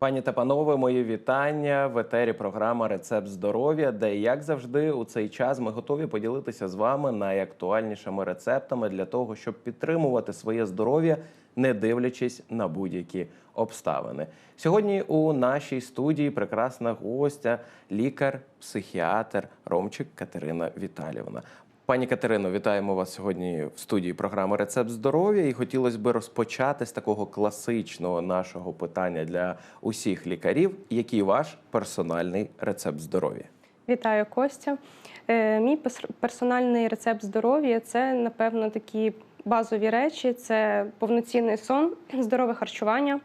Пані та панове, мої вітання в етері. Програма Рецепт здоров'я, де як завжди у цей час ми готові поділитися з вами найактуальнішими рецептами для того, щоб підтримувати своє здоров'я, не дивлячись на будь-які обставини. Сьогодні у нашій студії прекрасна гостя, лікар-психіатр Ромчик Катерина Віталівна. Пані Катерино, вітаємо вас сьогодні в студії програми Рецепт здоров'я. І хотілося б розпочати з такого класичного нашого питання для усіх лікарів. Який ваш персональний рецепт здоров'я? Вітаю, Костя. Е, Мій персональний рецепт здоров'я це, напевно, такі базові речі: це повноцінний сон, здорове харчування,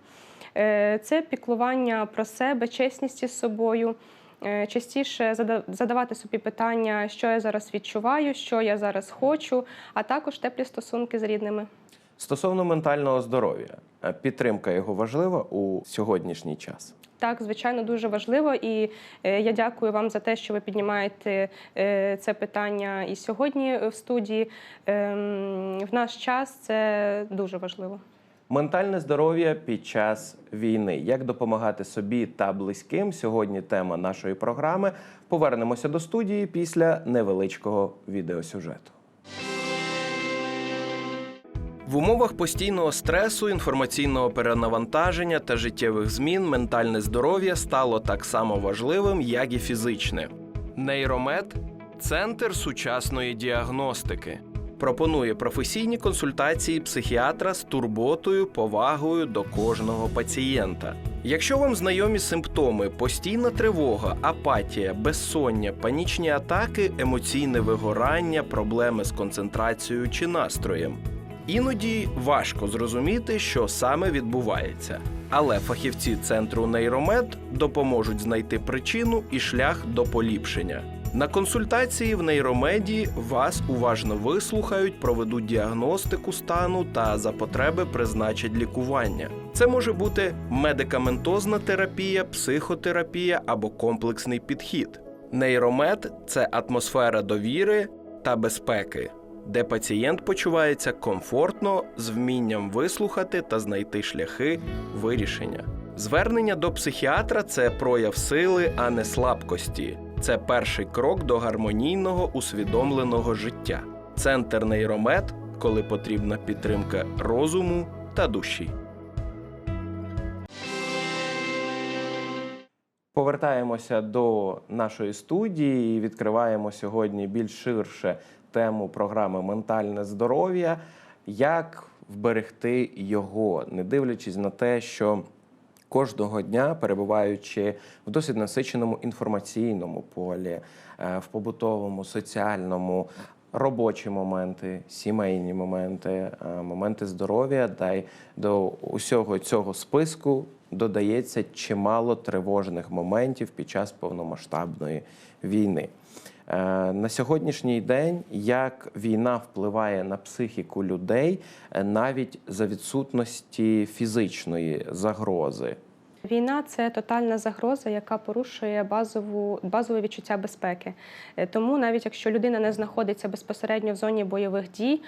е, це піклування про себе, чесність із собою. Е, Частіше зада- задавати собі питання, що я зараз відчуваю, що я зараз хочу, а також теплі стосунки з рідними. Стосовно ментального здоров'я, е, підтримка його важлива у сьогоднішній час. Так, звичайно, дуже важливо, і е, я дякую вам за те, що ви піднімаєте це питання і сьогодні в студії. Ем, В наш час це дуже важливо. Ментальне здоров'я під час війни. Як допомагати собі та близьким? Сьогодні тема нашої програми. Повернемося до студії після невеличкого відеосюжету. В умовах постійного стресу, інформаційного перенавантаження та життєвих змін ментальне здоров'я стало так само важливим, як і фізичне. Нейромед центр сучасної діагностики. Пропонує професійні консультації психіатра з турботою, повагою до кожного пацієнта. Якщо вам знайомі симптоми постійна тривога, апатія, безсоння, панічні атаки, емоційне вигорання, проблеми з концентрацією чи настроєм, Іноді важко зрозуміти, що саме відбувається. Але фахівці центру нейромед допоможуть знайти причину і шлях до поліпшення. На консультації в нейромеді вас уважно вислухають, проведуть діагностику стану та за потреби призначать лікування. Це може бути медикаментозна терапія, психотерапія або комплексний підхід. Нейромед це атмосфера довіри та безпеки де пацієнт почувається комфортно з вмінням вислухати та знайти шляхи вирішення. Звернення до психіатра це прояв сили, а не слабкості. Це перший крок до гармонійного усвідомленого життя. Центр нейромед, коли потрібна підтримка розуму та душі. Повертаємося до нашої студії і відкриваємо сьогодні більш ширше тему програми Ментальне здоров'я. Як вберегти його, не дивлячись на те, що кожного дня, перебуваючи в досить насиченому інформаційному полі, е, в побутовому, соціальному, робочі моменти, сімейні моменти, е, моменти здоров'я, дай до усього цього списку додається чимало тривожних моментів під час повномасштабної війни. Е, На сьогоднішній день як війна впливає на психіку людей е, навіть за відсутності фізичної загрози. Війна це тотальна загроза, яка порушує базову базове відчуття безпеки. Е, Тому навіть якщо людина не знаходиться безпосередньо в зоні бойових дій,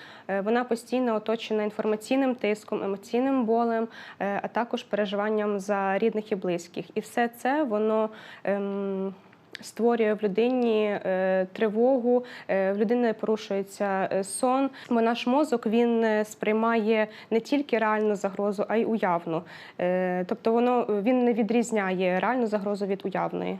вона постійно оточена інформаційним тиском, емоційним болем, а також переживанням за рідних і близьких. І все це воно. ем, Створює в людині е, тривогу, е, в людини порушується е, сон. Бо наш мозок він сприймає не тільки реальну загрозу, а й уявну. Тобто воно він не відрізняє реальну загрозу від уявної.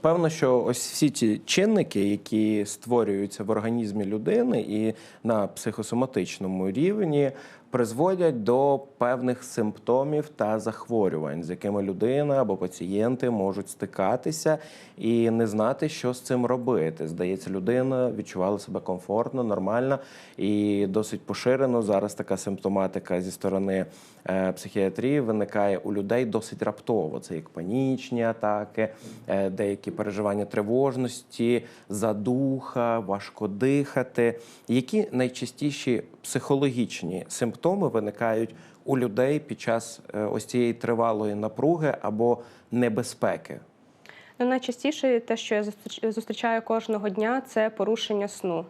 Певно, що ось всі ті чинники, які створюються в організмі людини і на психосоматичному рівні, призводять до певних симптомів та захворювань, з якими людина або пацієнти можуть стикатися і не знати, що з цим робити. Здається, людина відчувала себе комфортно, нормально і досить поширено зараз така симптоматика зі сторони е, психіатрії виникає у людей досить раптово. Це як панічні атаки, е, деякі переживання тривожності, задуха, важко дихати. Які найчастіші психологічні симптоми виникають у людей під час е, ось цієї тривалої напруги або небезпеки? Ну, найчастіше те, що я зустрічаю кожного дня, це порушення сну.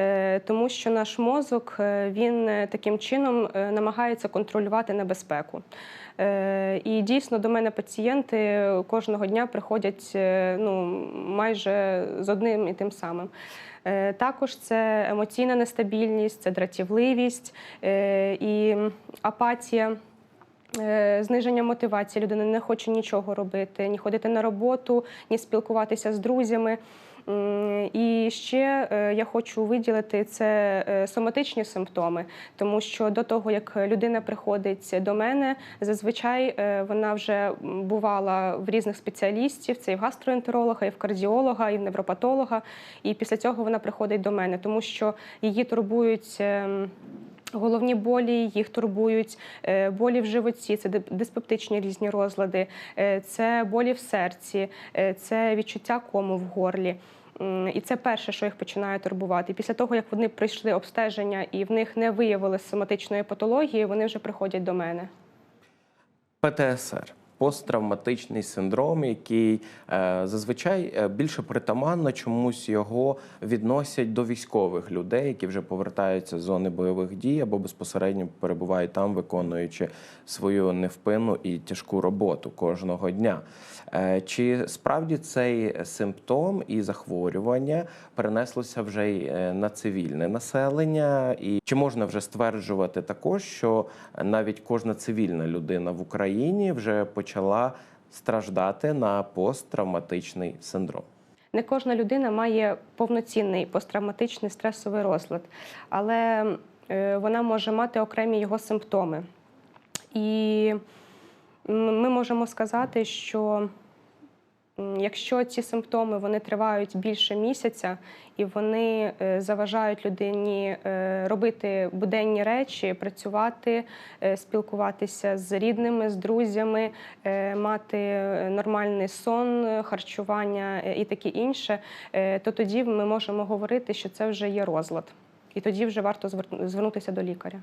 Е, тому що наш мозок е, він е, таким чином намагається контролювати небезпеку. І дійсно до мене пацієнти кожного дня приходять ну, майже з одним і тим самим. Також це емоційна нестабільність, це дратівливість і апатія. Зниження мотивації людина не хоче нічого робити, ні ходити на роботу, ні спілкуватися з друзями. І ще е, я хочу виділити це е, соматичні симптоми, тому що до того, як людина приходить до мене, зазвичай е, вона вже бувала в різних спеціалістів: це і в гастроентеролога, і в кардіолога, і в невропатолога. І після цього вона приходить до мене, тому що її турбують. ем, Головні болі їх турбують, болі в животі, це диспептичні різні розлади, це болі в серці, це відчуття кому в горлі. І це перше, що їх починає турбувати. Після того, як вони пройшли обстеження і в них не виявили соматичної патології, вони вже приходять до мене. ПТСР. Посттравматичний синдром, який е, зазвичай е, більше притаманно чомусь його відносять до військових людей, які вже повертаються з зони бойових дій або безпосередньо перебувають там, виконуючи свою невпинну і тяжку роботу кожного дня. Е, чи справді цей симптом і захворювання перенеслося вже й е, на цивільне населення? І чи можна вже стверджувати також, що навіть кожна цивільна людина в Україні вже почала страждати на посттравматичний синдром? Не кожна людина має повноцінний посттравматичний стресовий розлад, але е, вона може мати окремі його симптоми. І ми можемо сказати, що якщо ці симптоми вони тривають більше місяця і вони е, заважають людині е, робити буденні речі, працювати, е, спілкуватися з рідними, з друзями, мати нормальний сон, харчування і таке інше, то тоді ми можемо говорити, що це вже є розлад. І тоді вже варто звер- звернутися до лікаря.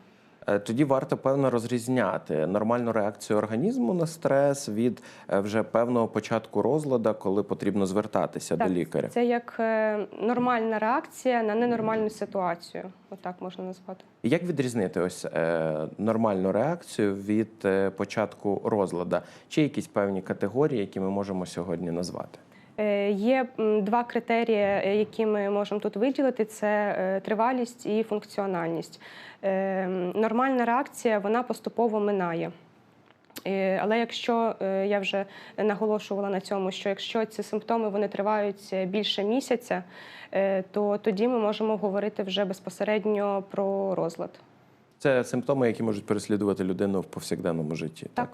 Е, Тоді варто певно розрізняти нормальну реакцію організму на стрес від е, вже певного початку розлада, коли потрібно звертатися до лікаря. Це як е, нормальна реакція на ненормальну ситуацію. Отак можна назвати. Як відрізнити ось е, нормальну реакцію від е, початку розлада? Чи якісь певні категорії, які ми можемо сьогодні назвати? Е, Є два критерії, е, які ми можемо тут виділити: це е, тривалість і функціональність. Нормальна реакція вона поступово минає. Але якщо я вже наголошувала на цьому, що якщо ці симптоми вони тривають більше місяця, то тоді ми можемо говорити вже безпосередньо про розлад. Це симптоми, які можуть переслідувати людину в повсякденному житті. Так.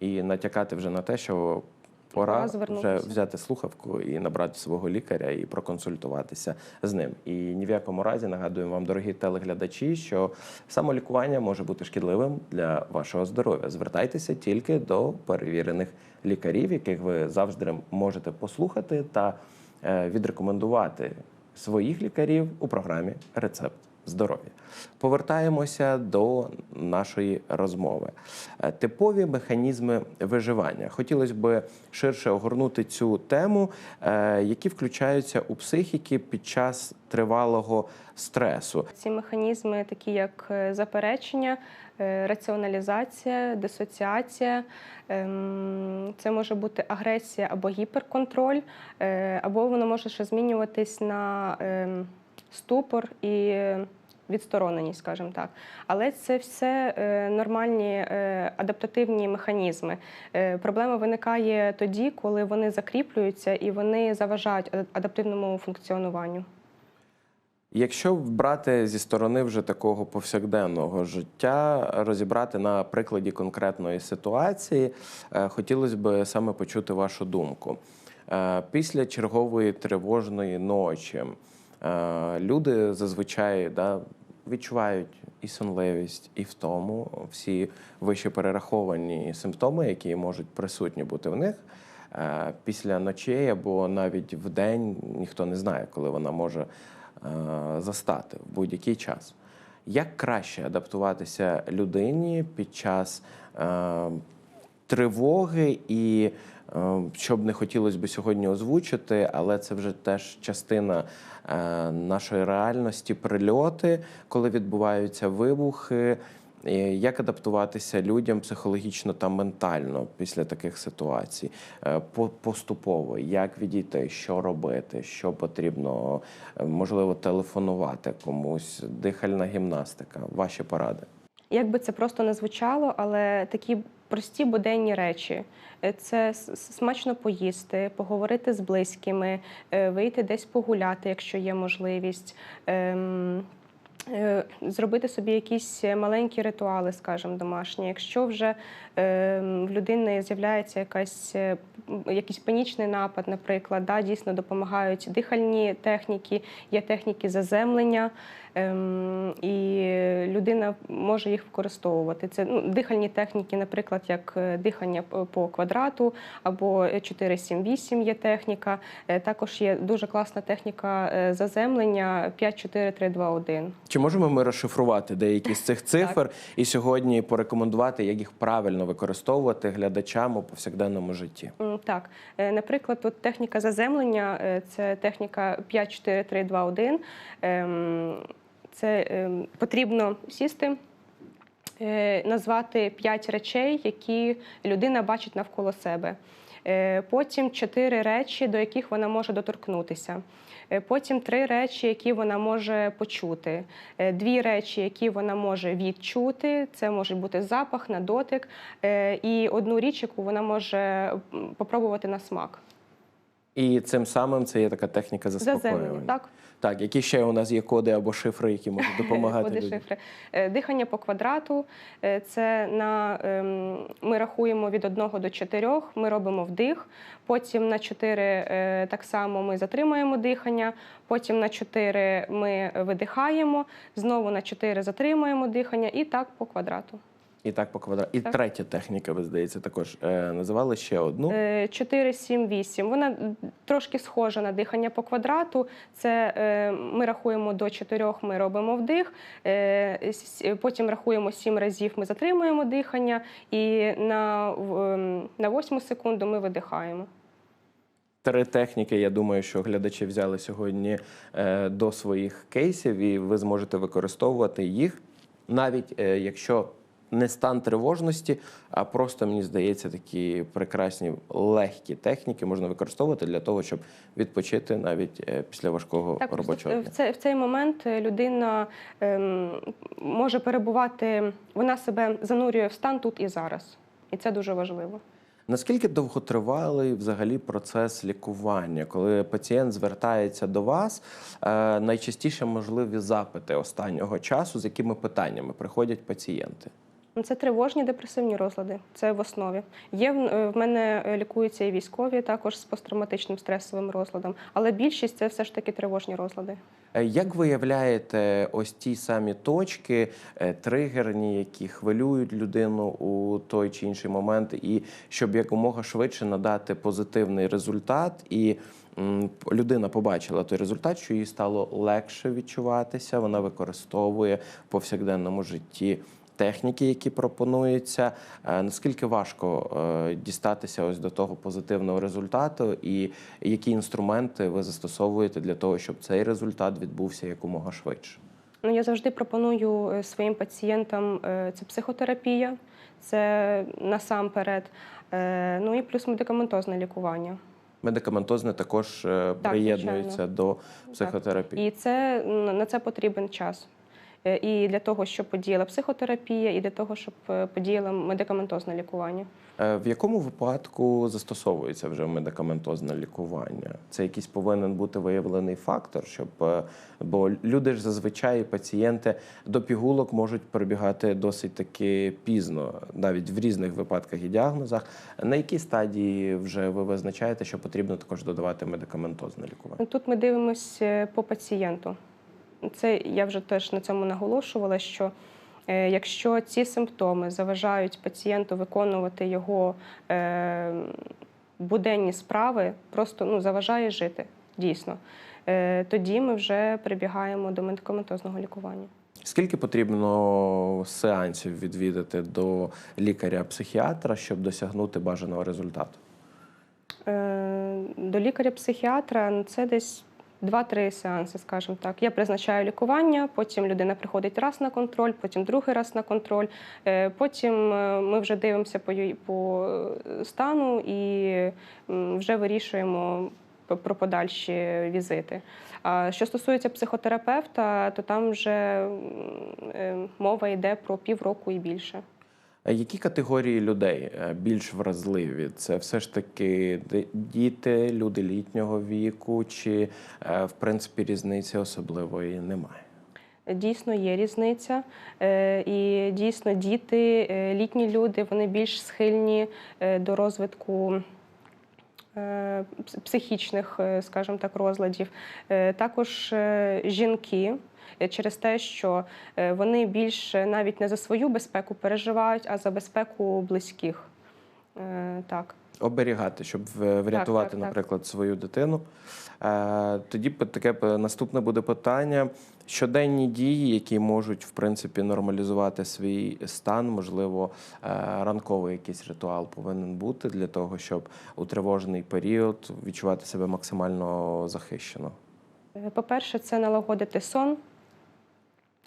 І натякати вже на те, що пора Пора вже взяти слухавку і набрати свого лікаря і проконсультуватися з ним. І ні в якому разі нагадуємо вам, дорогі телеглядачі, що самолікування може бути шкідливим для вашого здоров'я. Звертайтеся тільки до перевірених лікарів, яких ви завжди можете послухати та е, відрекомендувати своїх лікарів у програмі Рецепт здоров'я. Повертаємося до нашої розмови. Е, Типові механізми виживання. Хотілося б ширше огорнути цю тему, е, які включаються у психіки під час тривалого стресу. Ці механізми, такі як е, заперечення, раціоналізація, дисоціація, ем, це може бути агресія або гіперконтроль, або воно може ще змінюватись на ем, ступор і відстороненість, скажімо так. Але це все е, нормальні е, адаптативні механізми. Е, Проблема виникає тоді, коли вони закріплюються і вони заважають адаптивному функціонуванню. Якщо брати зі сторони вже такого повсякденного життя, розібрати на прикладі конкретної ситуації, хотілося б саме почути вашу думку. Після чергової тривожної ночі люди зазвичай да, відчувають і сонливість, і втому всі вище перераховані симптоми, які можуть присутні бути в них. Е, Після ночей або навіть в день ніхто не знає, коли вона може е, застати в будь-який час. Як краще адаптуватися людині під час е, тривоги і е, що б не хотілося б сьогодні озвучити, але це вже теж частина е, нашої реальності, прильоти, коли відбуваються вибухи. Як адаптуватися людям психологічно та ментально після таких ситуацій? Е, Поступово, як відійти, що робити, що потрібно, можливо, телефонувати комусь, дихальна гімнастика, ваші поради. Як би це просто не звучало, але такі прості буденні речі: Е, це смачно поїсти, поговорити з близькими, е, вийти десь погуляти, якщо є можливість. ем, е, Зробити собі якісь маленькі ритуали, скажімо, домашні. Якщо вже в людини з'являється якась, е, якийсь панічний напад, наприклад, да, дійсно допомагають дихальні техніки, є техніки заземлення, ем, і людина може їх використовувати. Це ну, дихальні техніки, наприклад, як е, дихання по квадрату або 4-7-8 є техніка. Е, Також є дуже класна техніка заземлення 5-4-3-2-1. Чи можемо ми розшифрувати деякі з цих цифр і сьогодні порекомендувати, як їх правильно використовувати глядачам у повсякденному житті? Так, Е, наприклад, от техніка заземлення е, це техніка 5-4-3-2-1. Ем, Це ем, потрібно сісти, е, назвати 5 речей, які людина бачить навколо себе. Е, Потім чотири речі, до яких вона може доторкнутися. Е, Потім три речі, які вона може почути, Е, дві речі, які вона може відчути. Це може бути запах на дотик, і одну річ, яку вона може попробувати на смак. І цим самим це є така техніка заспокоювання. Так? Так, які ще у нас є коди або шифри, які можуть допомагати Коди людям? шифри. Е, Дихання по квадрату. е, Це на ем, ми рахуємо від 1 до 4, Ми робимо вдих. Потім на 4 е, так само ми затримуємо дихання. Потім на 4 ми видихаємо. Знову на 4 затримуємо дихання, і так по квадрату. І так по квадрату. І Так. третя техніка, ви здається, також е, називали ще одну. Е, 4, 7, 8. Вона трошки схожа на дихання по квадрату. Це е, ми рахуємо до 4, ми робимо вдих. Е, потім рахуємо 7 разів, ми затримуємо дихання, і на, ем, на 8 секунду ми видихаємо. Три техніки. Я думаю, що глядачі взяли сьогодні е, до своїх кейсів, і ви зможете використовувати їх, навіть е, якщо не стан тривожності, а просто мені здається, такі прекрасні легкі техніки можна використовувати для того, щоб відпочити навіть е, після важкого Так, робочого в дня. цей, в цей момент е, людина ем, може перебувати, вона себе занурює в стан тут і зараз. І це дуже важливо. Наскільки довготривалий взагалі процес лікування, коли пацієнт звертається до вас, е, найчастіше можливі запити останнього часу, з якими питаннями приходять пацієнти? Ну, Це тривожні депресивні розлади. Це в основі. Є в е, мене е, лікуються і військові, також з посттравматичним стресовим розладом. Але більшість це все ж таки тривожні розлади. Е, Як виявляєте ось ті самі точки, тригерні, які хвилюють людину у той чи інший момент, і щоб якомога швидше надати позитивний результат, і людина побачила той результат, що їй стало легше відчуватися, вона використовує в повсякденному житті. Техніки, які пропонуються, Е, наскільки важко е, дістатися ось до того позитивного результату, і які інструменти ви застосовуєте для того, щоб цей результат відбувся якомога швидше? Ну, я завжди пропоную е, своїм пацієнтам це психотерапія, це насамперед. Ну і плюс медикаментозне лікування. Медикаментозне також е, приєднується звичайно. до психотерапії. І це на це потрібен час. Е, І для того, щоб подіяла психотерапія, і для того, щоб е, подіяло медикаментозне лікування. Е, В якому випадку застосовується вже медикаментозне лікування? Це якийсь повинен бути виявлений фактор, щоб бо люди ж зазвичай пацієнти до пігулок можуть прибігати досить таки пізно, навіть в різних випадках і діагнозах. На якій стадії вже ви визначаєте, що потрібно також додавати медикаментозне лікування? Тут ми дивимося по пацієнту. Це я вже теж на цьому наголошувала, що е, якщо ці симптоми заважають пацієнту виконувати його е, буденні справи, просто ну, заважає жити дійсно, е, тоді ми вже прибігаємо до медикаментозного лікування. Скільки потрібно сеансів відвідати до лікаря-психіатра, щоб досягнути бажаного результату? До лікаря-психіатра це десь 2-3 сеанси, скажімо так. Я призначаю лікування, потім людина приходить раз на контроль, потім другий раз на контроль. Е, Потім е, ми вже дивимося по, по стану і вже вирішуємо про подальші візити. А що стосується психотерапевта, то там вже е, мова йде про півроку і більше. А Які категорії людей е, більш вразливі? Це все ж таки діти, люди літнього віку, чи е, в принципі різниці особливої немає? Дійсно є різниця, Е, і дійсно діти, е, літні люди, вони більш схильні е, до розвитку е, психічних, е, скажімо так, розладів. Е, Також е, жінки. Е, Через те, що е, вони більше навіть не за свою безпеку переживають, а за безпеку близьких. Е, Так. Оберігати, щоб врятувати, так, так. наприклад, свою дитину. Тоді таке наступне буде питання: щоденні дії, які можуть в принципі нормалізувати свій стан, можливо, ранковий якийсь ритуал повинен бути для того, щоб у тривожний період відчувати себе максимально захищено. По-перше, це налагодити сон.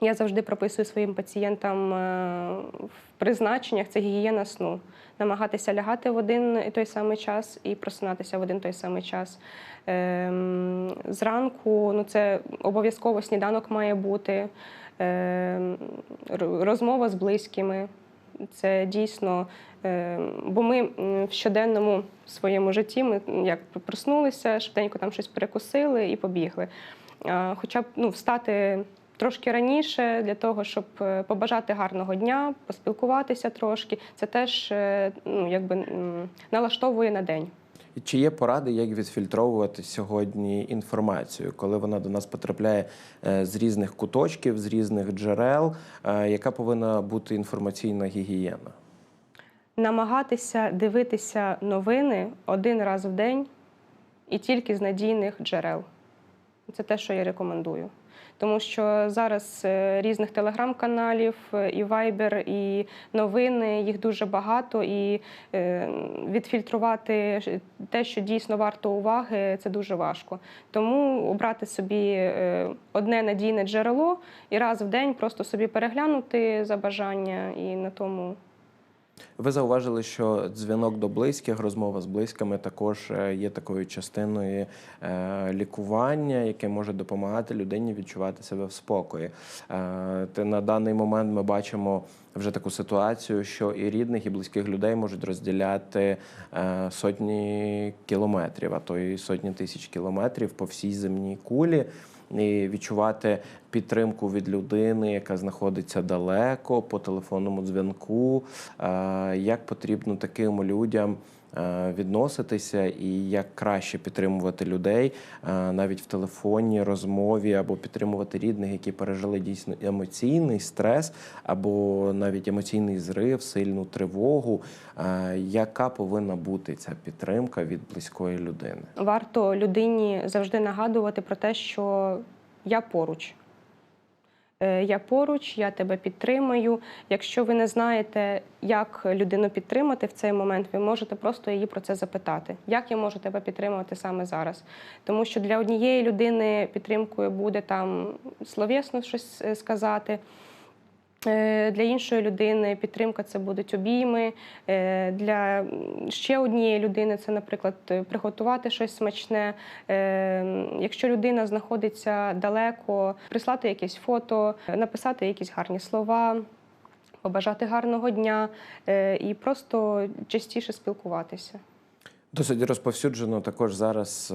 Я завжди прописую своїм пацієнтам е, в призначеннях це гігієна сну. Намагатися лягати в один і той самий час і просинатися в один той самий час. Ем, Зранку ну, це обов'язково сніданок має бути, ем, розмова з близькими. Це дійсно, е, бо ми в щоденному своєму житті ми як проснулися, швиденько там щось перекусили і побігли. Хоча б ну, встати трошки раніше для того, щоб е, побажати гарного дня, поспілкуватися трошки, це теж е, ну, якби, налаштовує на день. Чи є поради, як відфільтровувати сьогодні інформацію, коли вона до нас потрапляє е, з різних куточків, з різних джерел, яка повинна бути інформаційна гігієна? Намагатися дивитися новини один раз в день і тільки з надійних джерел. Це те, що я рекомендую. Тому що зараз е, різних телеграм-каналів, е, і Viber, і новини, їх дуже багато, і е, відфільтрувати те, що дійсно варто уваги, це дуже важко. Тому обрати собі одне надійне джерело і раз в день просто собі переглянути за бажання і на тому Ви зауважили, що дзвінок до близьких, розмова з близькими також е, є такою частиною е, лікування, яке може допомагати людині відчувати себе в спокої. Е, на даний момент ми бачимо вже таку ситуацію, що і рідних, і близьких людей можуть розділяти сотні кілометрів, а то і сотні тисяч кілометрів по всій земній кулі. І відчувати підтримку від людини, яка знаходиться далеко по телефонному дзвінку, е, як потрібно таким людям відноситися і як краще підтримувати людей е, навіть в телефонній розмові або підтримувати рідних, які пережили дійсно емоційний стрес, або навіть емоційний зрив, сильну тривогу. Е, Яка повинна бути ця підтримка від близької людини? варто людині завжди нагадувати про те, що я поруч. Е, Я поруч, я тебе підтримую. Якщо ви не знаєте, як людину підтримати в цей момент, ви можете просто її про це запитати. Як я можу тебе підтримувати саме зараз? Тому що для однієї людини підтримкою буде там словесно щось е, сказати. Е, Для іншої людини підтримка це будуть обійми. Е, Для ще однієї людини це, наприклад, приготувати щось смачне. Е, Якщо людина знаходиться далеко, прислати якесь фото, написати якісь гарні слова, побажати гарного дня і просто частіше спілкуватися. Досить розповсюджено також зараз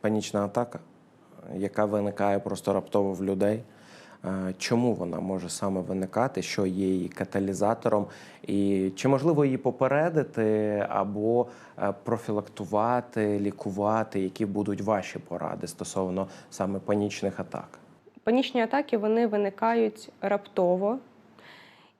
панічна атака, яка виникає просто раптово в людей. Е, Чому вона може саме виникати, що є її каталізатором, і чи можливо її попередити або е, профілактувати, лікувати, які будуть ваші поради стосовно саме панічних атак? Панічні атаки вони виникають раптово,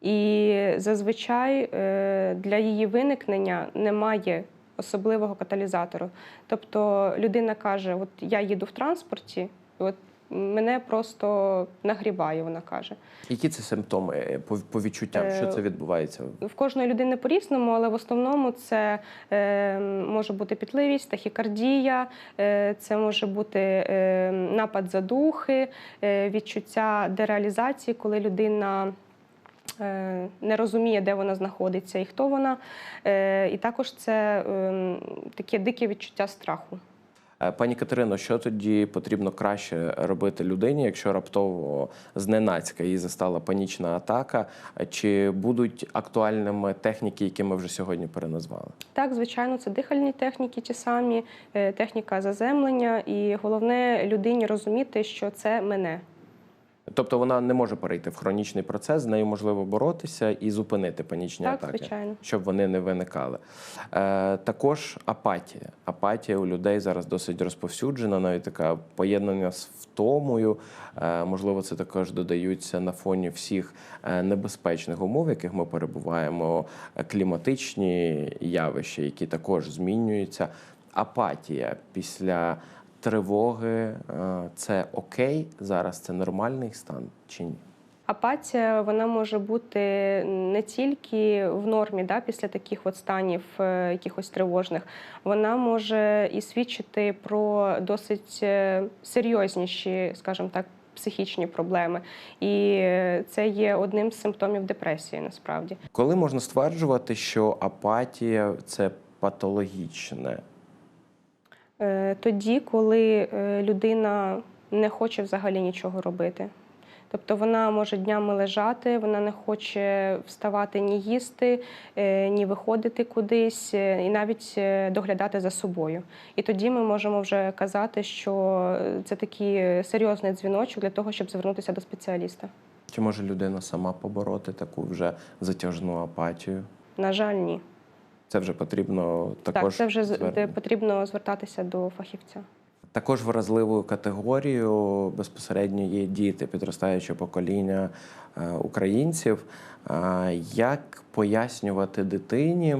і зазвичай е, для її виникнення немає особливого каталізатору. Тобто людина каже: От я їду в транспорті, от мене просто нагрібає, вона каже. Які це симптоми е, по, по відчуттям? Що Е, це відбувається? В кожної людини по-різному, але в основному це е, може бути пітливість, тахікардія, е, це може бути е, напад задухи, е, відчуття дереалізації, коли людина. Не розуміє, де вона знаходиться і хто вона. І також це е, таке дике відчуття страху. Е, Пані Катерино, що тоді потрібно краще робити людині, якщо раптово зненацька її застала панічна атака? Чи будуть актуальними техніки, які ми вже сьогодні переназвали? Так, звичайно, це дихальні техніки, ті самі, е, техніка заземлення, і головне людині розуміти, що це мене. Тобто вона не може перейти в хронічний процес, з нею можливо боротися і зупинити панічні Так, атаки, звичайно. щоб вони не виникали. Е, також апатія. Апатія у людей зараз досить розповсюджена, навіть така поєднання з втомою. Е, можливо, це також додаються на фоні всіх е, небезпечних умов, в яких ми перебуваємо, е, кліматичні явища, які також змінюються. Апатія після тривоги е, це окей зараз, це нормальний стан чи ні? Апатія вона може бути не тільки в нормі, да, після таких от станів е, якихось тривожних, вона може і свідчити про досить е, серйозніші, скажімо так, психічні проблеми. І це є одним з симптомів депресії насправді. Коли можна стверджувати, що апатія це патологічне? Е, Тоді, коли е, людина не хоче взагалі нічого робити. Тобто вона може днями лежати, вона не хоче вставати ні їсти, е, ні виходити кудись, і навіть доглядати за собою. І тоді ми можемо вже казати, що це такий серйозний дзвіночок для того, щоб звернутися до спеціаліста. Чи може людина сама побороти таку вже затяжну апатію? На жаль, ні. Це вже потрібно також так, це вже звернення. потрібно звертатися до фахівця. Також вразливою категорією безпосередньо є діти, підростаюче покоління е, українців. А Як пояснювати дитині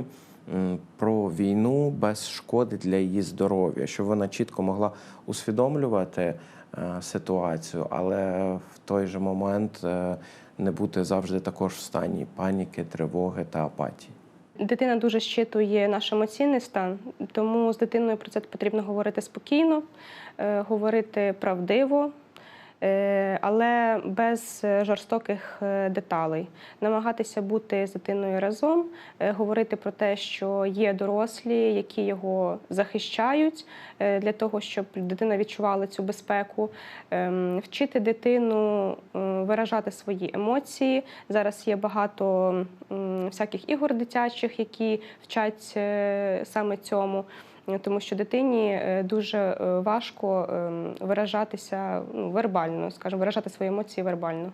про війну без шкоди для її здоров'я, щоб вона чітко могла усвідомлювати е, ситуацію, але в той же момент е, не бути завжди також в стані паніки, тривоги та апатії? Дитина дуже щитує наш емоційний стан, тому з дитиною про це потрібно говорити спокійно, е, говорити правдиво, але без е, жорстоких е, деталей. Намагатися бути з дитиною разом, е, говорити про те, що є дорослі, які його захищають, е, для того, щоб дитина відчувала цю безпеку, Ем, вчити дитину е, виражати свої емоції. Зараз є багато всяких ігор дитячих, які вчать е, саме цьому. Е, Тому що дитині е, дуже е, важко ем, виражатися ну, вербально, скажімо, виражати свої емоції вербально.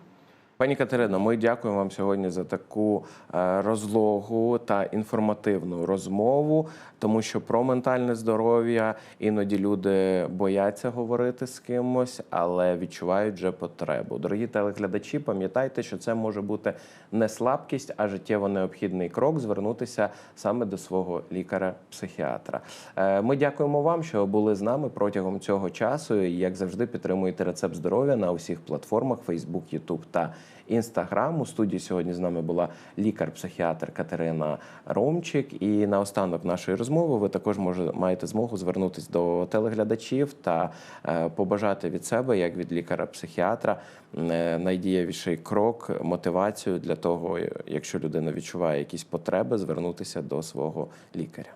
Пані Катерино, ми дякуємо вам сьогодні за таку е, розлогу та інформативну розмову, тому що про ментальне здоров'я іноді люди бояться говорити з кимось, але відчувають вже потребу. Дорогі телеглядачі, пам'ятайте, що це може бути не слабкість, а життєво необхідний крок звернутися саме до свого лікаря-психіатра. Е, Ми дякуємо вам, що були з нами протягом цього часу. Як завжди, підтримуєте рецепт здоров'я на усіх платформах Facebook, YouTube та Instagram. У студії сьогодні з нами була лікар-психіатр Катерина Ромчик. І наостанок нашої розмови ви також може, маєте змогу звернутися до телеглядачів та е, побажати від себе, як від лікаря-психіатра, е, найдієвіший крок, мотивацію для того, якщо людина відчуває якісь потреби, звернутися до свого лікаря.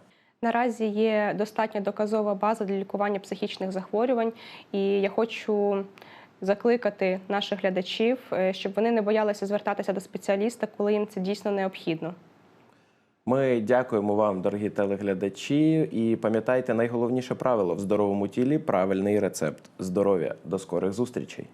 Наразі є достатньо доказова база для лікування психічних захворювань, і я хочу закликати наших глядачів, е, щоб вони не боялися звертатися до спеціаліста, коли їм це дійсно необхідно. Ми дякуємо вам, дорогі телеглядачі, і пам'ятайте найголовніше правило в здоровому тілі правильний рецепт здоров'я. До скорих зустрічей.